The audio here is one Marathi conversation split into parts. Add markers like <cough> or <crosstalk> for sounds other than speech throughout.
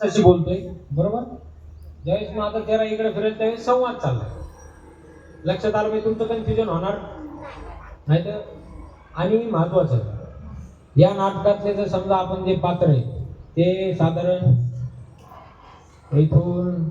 तशी बोलतोय. बरोबर? ज्यावेळेस मग आता जरा इकडे फिरेल त्यावेळेस संवाद चालला लक्षात आलं मी तुमचं कन्फ्युजन होणार? नाही तर? आणि महत्वाचं या नाटकातले जर समजा आपण जे पात्र आहे ते साधारण इथून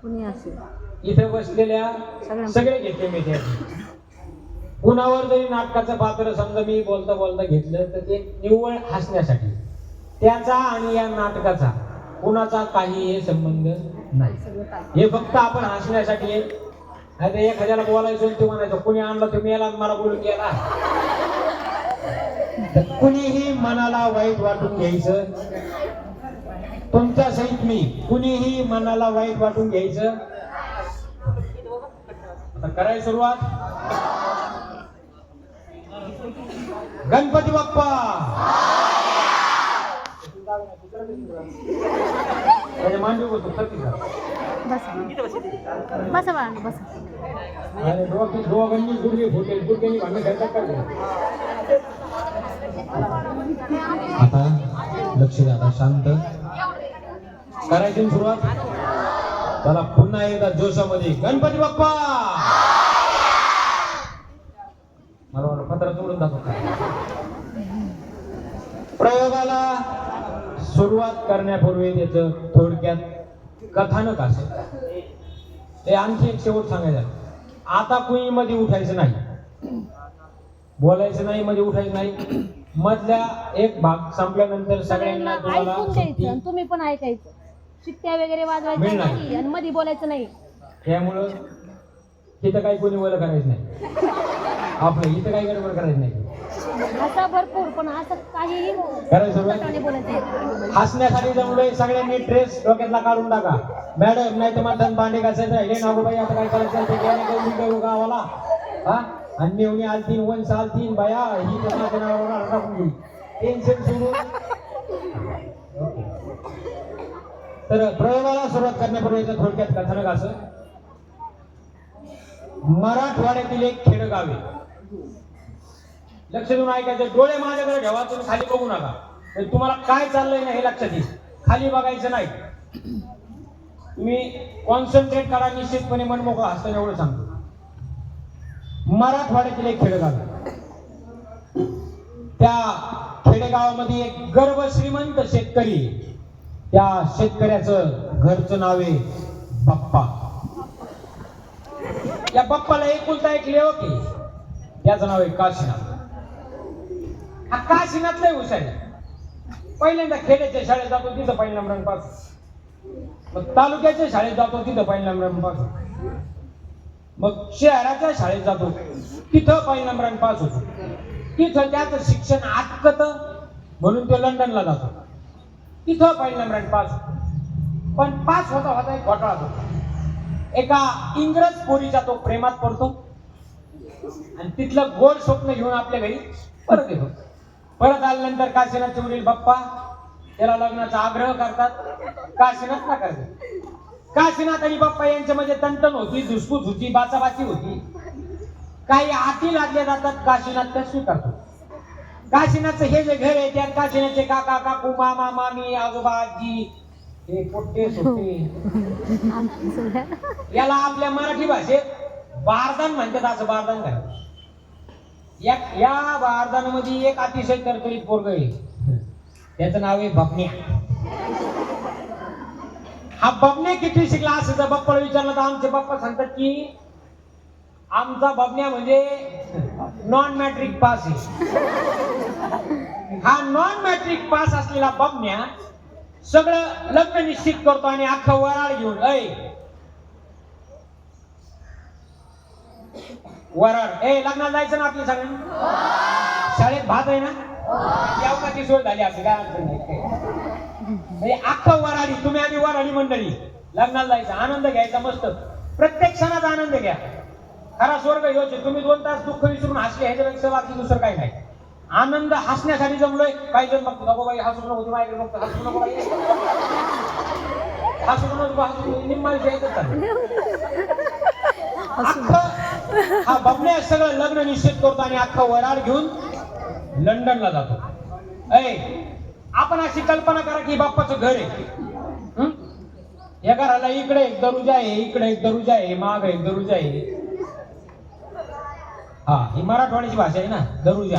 कुणी असेल? इथे बसलेल्या सगळे घेतले मी ते. कुणावर जरी नाटकाचं पात्र समजा मी बोलता बोलता घेतलं तर ते निव्वळ हसण्यासाठी. त्याचा आणि या नाटकाचा कुणाचा काही संबंध नाही. हे फक्त आपण हसण्यासाठी तर एखाद्याला बोलायचं ते म्हणायचं कुणी आणलं तुम्ही याला मला बोलून गेला. कुणीही मनाला वाईट वाटून घ्यायचं. तुमच्या सहित मी. कुणीही मनाला वाईट वाटून घ्यायचं. आता करायला सुरुवात. गणपती बाप्पा. बोलतो बसा. बसा दोघांनी फुटेल भांडण घ्यायचं आता लक्ष द्या आता शांत. करायची सुरुवात. त्याला पुन्हा एकदा जोशामध्ये. गणपती बाप्पा! मला वाटलं पत्र तोडून दाखव प्रयोगाला सुरुवात करण्यापूर्वी त्याचं थोडक्यात कथानक असेल. ते आणखी एक शेवट सांगायचं. आता कुणी मध्ये उठायचं नाही? बोलायचं नाही मध्ये उठायचं नाही. मधल्या एक भाग संपल्यानंतर सगळ्यांना तुम्हाला तुम्ही पण ऐकायचं. शिट्ट्या वगैरे वाजवायच्या मिळणार. नाही. आणि मध्ये बोलायचं नाही. त्यामुळं तिथं काही कोणी वलं करायचं नाही. आपलं इथं काही गडबड करायचं नाही. असं भरपूर पण असं काहीही करायचं सुरुवात कटाने बोलायचं नाही. हसण्यासाठी जमलोय. सगळ्यांनी ड्रेस डोक्यातला काढून टाका. मॅडम नाही तर म्हणतात भांडे घासायचं राहिले नागोबाई आता काय करायचं ते गेले गौरी करू गावाला हा? आणि मेवणी आलतीन वंश आलतीन. बाया ही टाकून गेली टेन्शन सोडून तर प्रयोगाला सुरुवात करण्यापूर्वी थोडक्यात कथानक असं. मराठवाड्यातील एक खेडगाव आहे. लक्ष देऊन ऐकायचं डोळे माझ्याकडे ठेवा तुम्ही खाली बघू नका. म्हणजे तुम्हाला काय चाललंय ना हे लक्षात येईल. खाली बघायचं नाही. तुम्ही कॉन्सन्ट्रेट करा निश्चितपणे मनमोकळं हसतं एवढं सांगतो. मराठवाड्यातील एक खेडेगाव त्या खेडेगावामध्ये एक गर्भ श्रीमंत शेतकरी त्या शेतकऱ्याचं घरचं नाव आहे बाप्पा. या बाप्पाला एकुलता एक लेवक आहे. त्याचं नाव आहे काशीनाथ. हा काशीनाथ लय हुशार पहिल्यांदा खेड्याच्या शाळेत जातो तिथं पहिल्या नंबर पास मग तालुक्याच्या शाळेत जातो तिथं पहिल्या नंबर पास मग शहराच्या शाळेत जातो तिथं पहिल्या नंबरांपास पास होतो. तिथं त्याचं शिक्षण आटकत म्हणून तो लंडनला जातो. तिथं पहिलं नंबर पास. पण पास होता होता एक घोटाळा होता. एका इंग्रज पोरीचा तो प्रेमात पडतो. आणि तिथलं गोड स्वप्न घेऊन आपल्या घरी परत येतो. परत आल्यानंतर काशीनाथचे वडील बाप्पा त्याला लग्नाचा आग्रह करतात. काशीनाथ ना करतात काशीनाथ आणि बाप्पा यांच्यामध्ये तंटन होती धुसफूस होती बाचाबाची होती. काही आती लागल्या जातात काशीनाथ त्या स्वीकारतो. काशीनाथचं हे जे घर आहे त्यात काशीनाथचे काका काकू मामा मामी आजोबा आजी हे पोट्टे सोट्टे. याला आपल्या मराठी भाषेत बारदान म्हणतात असं बारदान घाल या या बारदानामध्ये एक अतिशय तरतरीत पोरग आहे. त्याचं नाव आहे बपण्या हा बबन्या किती शिकला असं जर बप्पाला विचारलं तर आमचे बाप्पा सांगतात की आमचा बबन्या म्हणजे नॉन मॅट्रिक पास आहे हा नॉन मॅट्रिक पास असलेला बबन्या सगळं लग्न निश्चित करतो आणि अख्खं वराळ घेऊन ऐ. वराळ. ए लग्नाला जायचं ना आपल्या सगळ्यांना? शाळेत भात आहे ना? यावकाची सोय झाली असं काय अडचण नाही. म्हणजे अख्खं वराडी तुम्ही आम्ही वराडी मंडळी लग्नाला जायचं आनंद घ्यायचा मस्त. प्रत्येक सणाचा आनंद घ्या. खरा स्वर्ग योच. तुम्ही दोन तास दुःख विसरून हसले ह्याच्यापेक्षा बाकी दुसरं काही नाही. आनंद हसण्यासाठी जमलोय. काही जण बघतो नको बाई हसू नको तुम्ही ऐकलं बघतो हसू नको बाई. हसू नको हसू निम्मा विषय हा बबड्या सगळं लग्न निश्चित करतो आणि अख्खा वराड घेऊन लंडनला जातो. ऐ आपण अशी कल्पना करा की बाप्पाचं घर आहे? या घराला इकडे एक दरुजा आहे इकडे एक दरुजा आहे माग एक दरुजा आहे. हा ही मराठवाड्याची भाषा आहे ना दरुजा.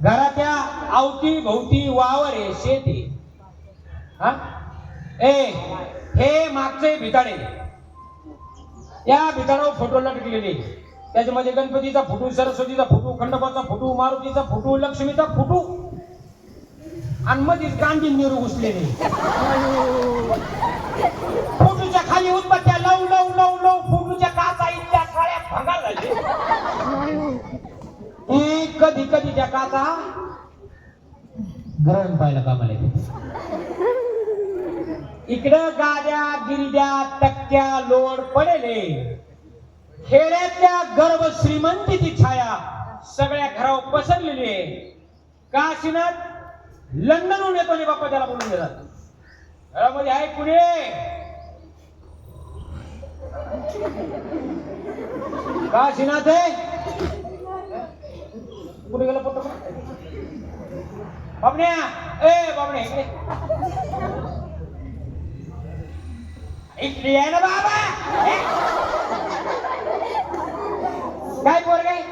घराच्या अवती भोवती वावर आहे शेत. आहे हा? ए हे मागचे भिताडे. या भिताडावर फोटो लटकलेले त्याच्यामध्ये गणपतीचा फोटो सरस्वतीचा फोटो खंडोबाचा फोटो मारुतीचा फोटो लक्ष्मीचा फोटो. आणि मधीच गांधी नेहरू घुसलेले. फोटोच्या खाली उदबत्त्या लव लव लव लव कधी कधी त्या काचा ग्रहण पाहायला कामाला येते. इकडं गाड्या गिरड्या टक्क्या लोड पडेले. खेड्यातल्या गर्भ श्रीमंतीची छाया सगळ्या घरावर पसरलेली आहे. काशीनाथ लंडनहून येतो बाप्पा त्याला बोलून देतात. घरामध्ये आहे पुणे काशीनाथ कुठे गेला पत्र बाबण्या! ए बाबण्या इकडे. इकडे आहे ना बाबा! काय पोर काय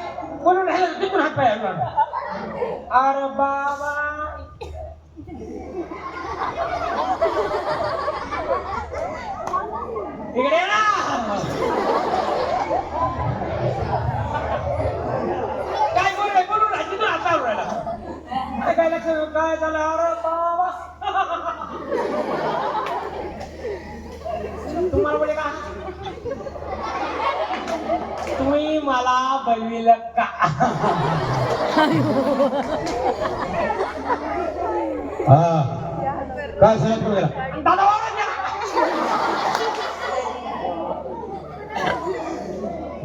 बोलून राहिलं तिथून हात पाय अरे बाबा! इकडे ना काय बोल रे बोलून राहिलं तिथून हात पाय हलवला. अरे काय झालं? अरे बाबा! तुम्हाला बोले का? तुम्ही मला बनविल का? हा. काय सांगत दादा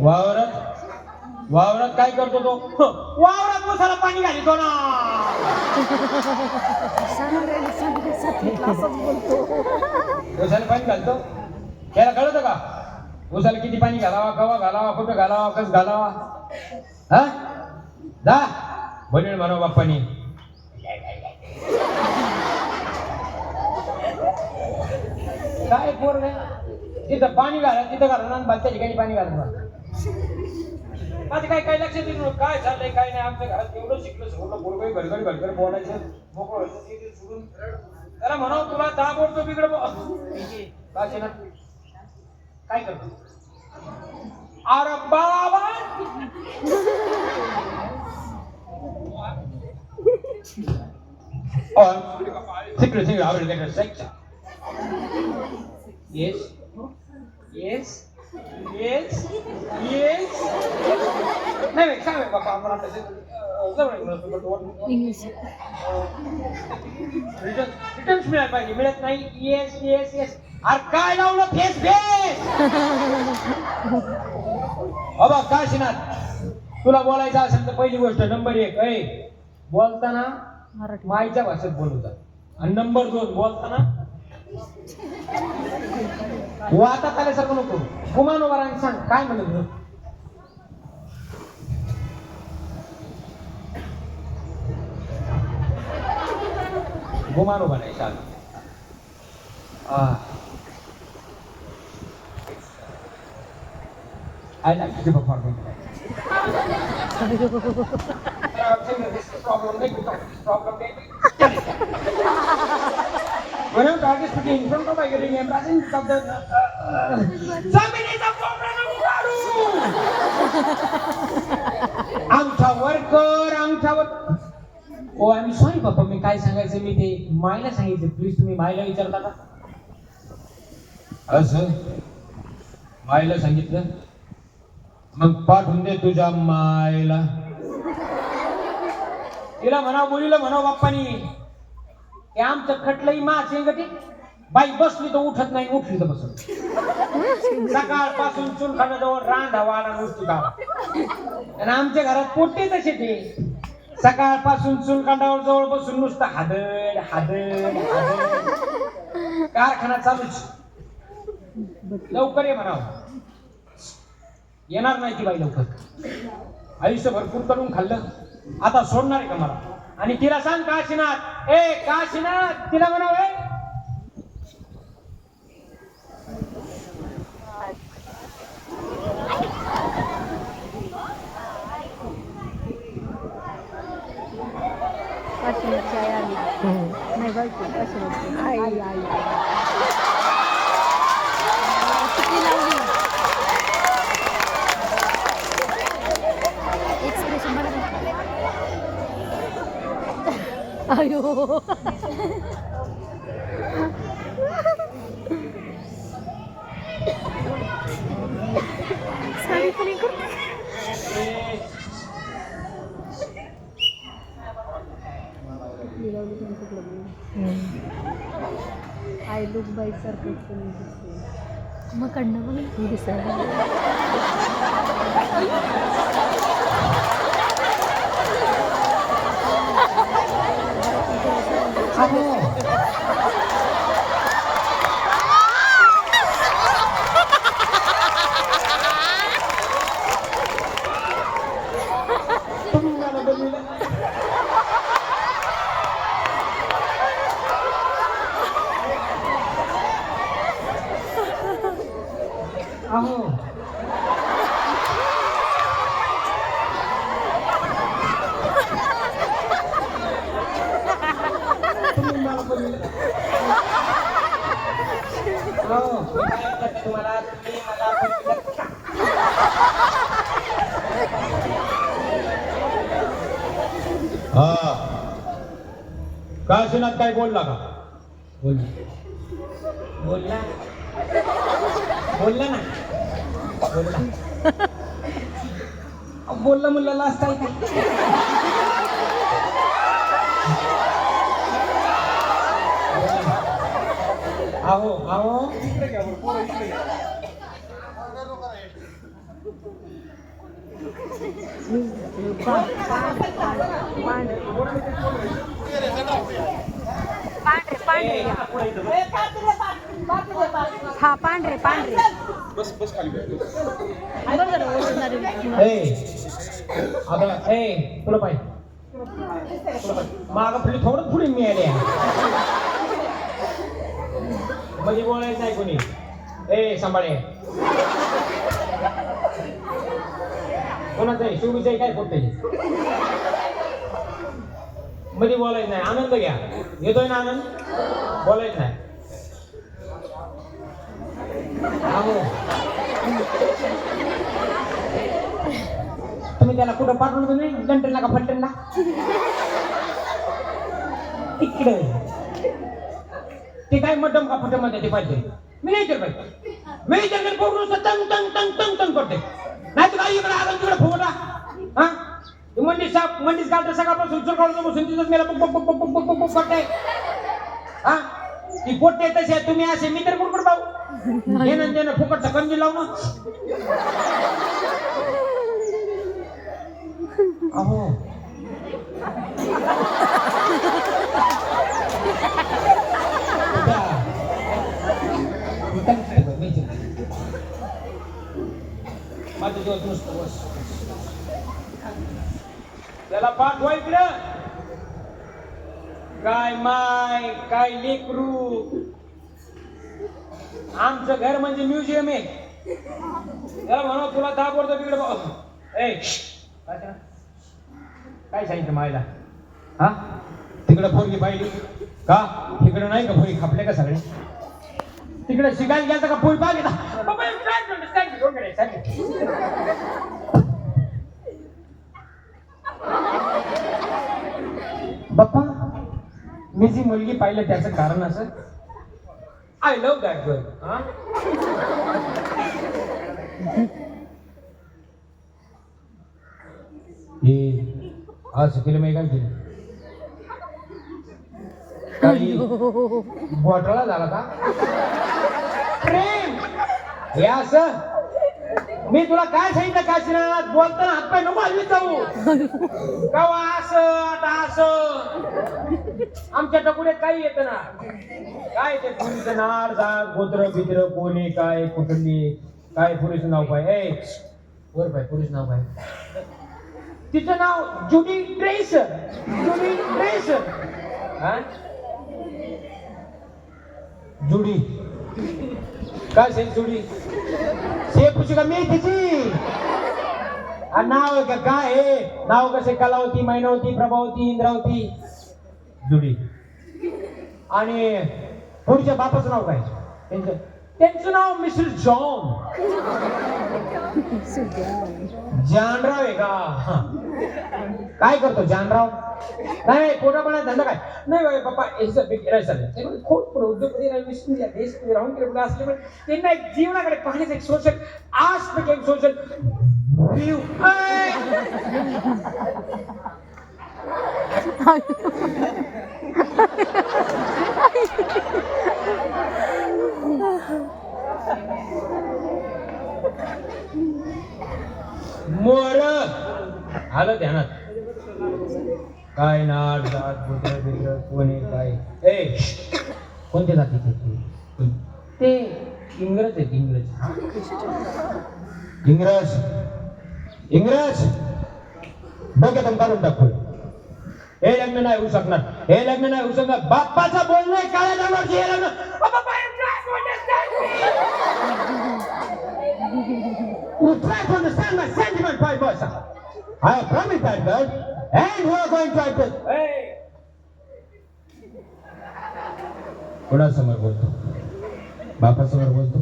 वावरात. वावरात काय करतो तो? वावरात उसाला पाणी घालितो ना उसाला पाणी घालतो. त्याला कळत का? उसाला किती पाणी घालावा कवा घालावा कुठं घालावा कस घालावा? हा? जा. बनेल म्हणा बाप्पानी. काय पोर तिथं पाणी घाला तिथं घाला. आणि बाच्या ठिकाणी पाणी घाला. माझं काय काय लक्षात येईल. काय झालंय काय नाही? आमच्या घरात एवढं शिकलं सगळं पोरगं घडघड घडघड बोलायचं. मोकळं व्हायचं ते ते सोडून. त्याला म्हणावं तुला इकडे काय ना. काय करतो? अरे बाबा a sector. Yes. Yes. नाही नाही नाही बाबा तसे इंग्लिश रिटर्न रिटर्न्स मिळायला पाहिजे मिळत नाही येस येस येस अरे काय लावलं फेस फेस बाबा काशीनाथ तुला बोलायचं असेल तर पहिली गोष्ट नंबर एक ऐ बोलताना मराठी. माईच्या भाषेत बोलवतात आणि नंबर दोन बोलताना वातात आल्यासारखं नको गुमान उभा राहा आणि सांग काय म्हणत होतं? गुमान उभा नाही सांग Ah. I like to give a problem. this problem, When I'm talking speaking in front of my getting embarrassing of the uh, uh, जमिनीचा problem काढू अंगठावर कर अंगठावर. ओ आय एम सॉरी पप्पा मी काय सांगायचं मी ते मायला सांगितलं. प्लीज तुम्ही मायला विचारता का? असं मायला सांगितलं. मग पाठवून दे तुझ्या मायला. तिला म्हणा मुलीला म्हणा बाप्पानी. हे आमचं खटलंही माझे गटी बाई बसली तर उठत नाही उठली तर बसत सकाळपासून चुलखानाजवळ रांधा आला नुसती गावा. आणि आमच्या घरात पोटे तसे ते. सकाळपासून चुलखांडावर जवळ बसून नुसतं हादड हादड हादड कारखाना चालूच लवकर ये म्हणावं. येणार नाही ती बाई लवकर. आयुष्य भरपूर करून खाल्लं. आता सोडणार आहे का मला? आणि तिला सांग काशीनाथ. ए काशीनाथ तिला म्हणाव आई आई आई आई किती लावली एक्सप्रेशन बघा ना. अयो. पण. आय लुक सारखं पण दिसते मग कडनं बघ दिसायला तुम्ही मला बोललेलं. अहो तुम्ही काय तुम्हाला तुम्ही मला काशीनाथ काय बोलला का? बोल बोलला. बोलला ना. बोलला. बोलला म्हणलं लास्ट आहे का आहो आहो पांढरे पांढरे. हा पांढरे पांढरे. बरोबर ओळखणारे ए आता ए तुला पाहिजे माग पुढे थोडं पुढे मिळाले मध्ये बोलायचं नाही कोणी. ए सांभाळे कोणाचं आहे? शिवचं काय फोटो मध्ये बोलायचं नाही. आनंद घ्या. येतोय ना आनंद? बोलायचं नाही. तुम्ही त्याला कुठं पाठवलं तुम्ही गंटनला का फलटणला मध्ये ते पाहिजे. मी नाही तर पाहिजे. मी जंगल पोकडून तंग तंग तंग तंग तंग करते. नाही तर काही इकडे आला तिकडे फुगला हा? ते मंडीस साप मंडीस घालते सकाळपासून चुरकाळून बसून तिथंच मेला book book book book book book करते. हा? ती पोटे तसे तुम्ही असे मी तर कुडकुड पाहू. <laughs> घेणं देणं फुकटचा कंदी लावणं. काय लेकरू आमचं घर म्हणजे म्युझियम आहे. त्याला म्हणा तुला दाबवतो तिकडे ए काय सांगितलं मायला? हा? तिकडे पोरगी पाहिली. का? तिकडे नाही का पोरी खापले का सगळे? तिकडे शिकायला गेलं का? पोरी पाहिली का बाबा, काय म्हणते? सांग, दोन मिनिट, सांग. बाप्पा मी जी मुलगी पाहिलं त्याचं कारण असं? आय लव्ह दॅट गर्ल हे? असं केलं मी काय केलं? काही घोटाळा झाला का? प्रेम! हे असं? मी तुला काय सांगितलं काशीनाथ? बोलताना हातपाय नको हलवीत जाऊ. कवा असं आता असं? आमच्या टकुड्यात काही येत ना. काय ते तुमचं नार दार गोत्र बित्र कोणी काय कुठली काय पुरुष नाव काय ए वर पाय पुरुष नाव काय तिचं नाव जुडी ड्रेस जुडी ड्रेस हा? जुडी काय सेल जुडी से पूछ का मी तिची? आ, नाव का काय नाव कसे? कलावती मैनावती प्रभावती इंद्रावती. जुडी. आणि पुढच्या बापाचं नाव काय? त्यांचं त्यांचं नाव मिस्टर जॉन. जानराव आहे का? काय करतो जानराव? नाही कोणापणा धंदा काय? नाही बाई बाप्पा याचं बी गिराय खूप पुढे उद्योगपती राहून विसरून या देशमध्ये राहून तिकडे पुढे पण त्यांना एक जीवनाकडे पाहण्याचं एक सोशल आज एक सोशल मोर आलं ध्यानात. काय नाट जात बुद्र बिद्र कोणी काय? ए कोणते जातीचे ते? ते? इंग्रज आहेत इंग्रज. इंग्रज. इंग्रज? डोक्यातून काढून टाकू. हे लग्न नाही होऊ शकणार. हे लग्न नाही होऊ शकणार. बाप्पाचं बोलणं आहे, काळ्या हे लग्न sentiment. I have promised that girl, and we are going to. Hey. कोणासमोर बोलतो? बापासमोर बोलतो?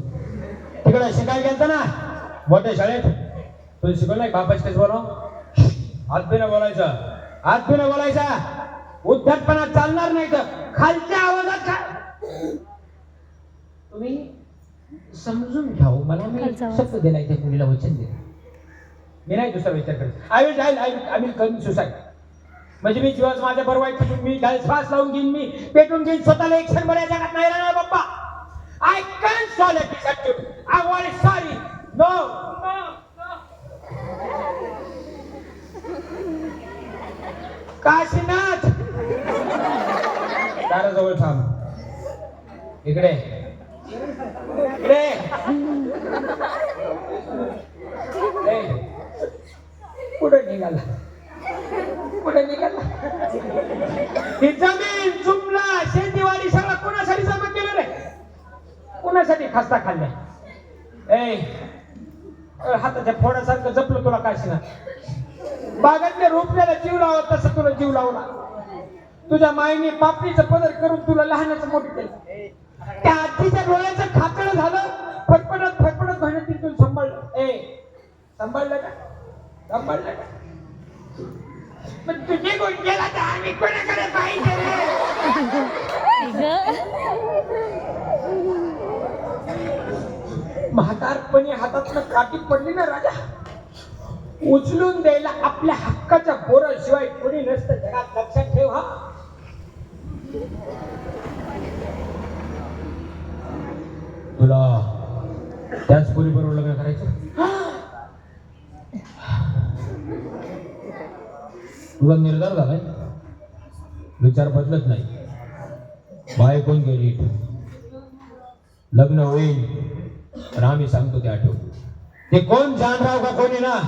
तिकडे शिकायला गेलता ना? मोठ्या शाळेत. तुला शिकवलं नाही? बापाच कसं बोलाव. आत्मीनं बोलायचं. आत्मीनं बोलायचा. उद्धटपणा चालणार नाही तर खालच्या आवाजात काय तुम्ही समजून घ्या हो. मला मी. शब्द दिलाय त्या मुलीला वचन दिलं मी नाही दुसरा विचार करत. I will I I I will कमी सुसाईड म्हणजे मी जीवाच माझ्या बरोबर मी गाय श्वास लावून घेईन मी पेटून घेईन स्वतःला एक क्षण बऱ्या जगात नाही राहणार बाप्पा. I can solve it I want sorry no Kashinath! दाराजवळ थांब. इकडे. इकडे कुठे निघाला? कुठे निघाला? ही जमीन जुमला शेतीवाडी सगळं कोणासाठी जमा केलं रे? कोणासाठी खस्ता खाल्ल्या ए. हाताच्या फोडासारखं जपलं तुला काशीना बागातल्या रोपल्याला जीव लावला तसं जीव लावला. तुझ्या माईने पापणीचं पदर करून तुला लहानाचं मोठं केलं. त्या आजीच्या डोळ्याचं खातळ झालं. फटफटत फटफटत म्हणत तुला सांभाळलं. ए सांभाळलं का? सांभाळलं का? पण तुझे गुण गेला तर आम्ही कोणाकडे पाहिजे रे? म्हातारपणी हातातनं काठी पडली ना राजा? उचलून द्यायला आपल्या हक्काच्या पोराशिवाय कोणी नसतं. जगात लक्षात ठेव हा. तुला त्याच पोरी बरोबर लग्न करायचं? तुझा निर्धार झालाय. विचार बदलत नाही. बाय कोण गेली लग्न होईल. तर आम्ही सांगतो ते आठव ते कोण जानराव का कोणी ना?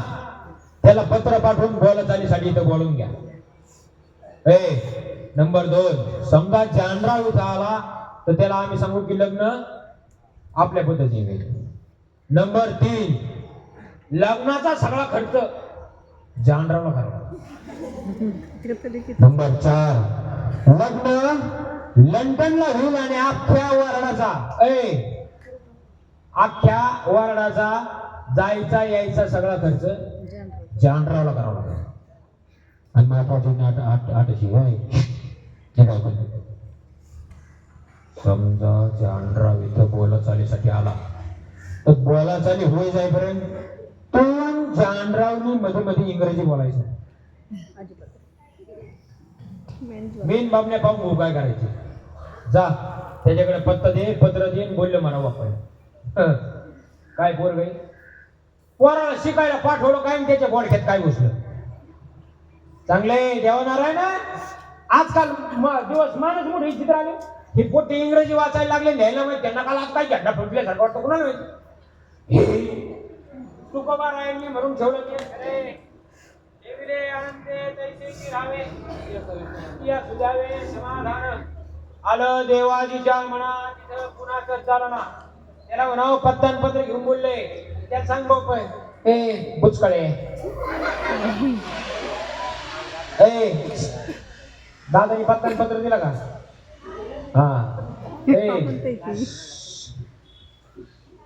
त्याला पत्र पाठवून बोलत चालीसाठी इथं बोलून घ्या. ए नंबर दोन समजा जानराव इथं आला तर त्याला आम्ही सांगू की लग्न आपल्या पद्धतीने होईल. नंबर तीन लग्नाचा सगळा खर्च जानरावला करावा नंबर चार लग्न लंडनला होईल आणि अख्ख्या वारडाचा ए अख्ख्या वारडाचा जायचा यायचा सगळा खर्च जानरावला करावं लागेल आणि महत्वाची आठ आठ आठशी होय हे काय समजा जानराव इथं बोला चालीसाठी आला तर बोला चाली होय जाईपर्यंत पण जानरावनी मध्ये मध्ये इंग्रजी बोलायचं मेन बाबने पाहून उपाय करायचे जा त्याच्याकडे पत्ता दे पत्र दे बोललं म्हणावं म्हणा आपण काय पोर गाई पोराला शिकायला पाठवलं काय आणि त्याच्या बोडख्यात काय घुसलं? चांगले देवनारायण? आजकाल म- दिवस माणूस मोठी चित्र आले. ही पोटे इंग्रजी वाचायला लागले लिहायला माहिती त्यांना काल आज काय झंडा फुटल्यासारखं वाटतं कुणाला माहिती? हे तुकोबारायांनी म्हणून ठेवलं की समाधान. आलं देवाजीच्या मनात तिथं कुणाचं चालना त्याला म्हणावं पत्तन पत्र घेऊन बोलले. त्यात सांग ए बुचकळे. ए दादानी पत्तन पत्र दिलं का? हा. ए.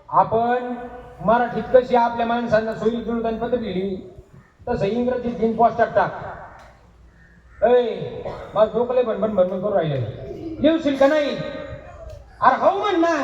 आपण मराठीत कशी आपल्या माणसांना सोयी जुळताना पत्र लिहिली? तसं इंग्रजीत तीन पोस्टात टाक. ऐ माझं डोकले पण पण करू राहिले लिहशील का नाही? अरे हो म्हण ना.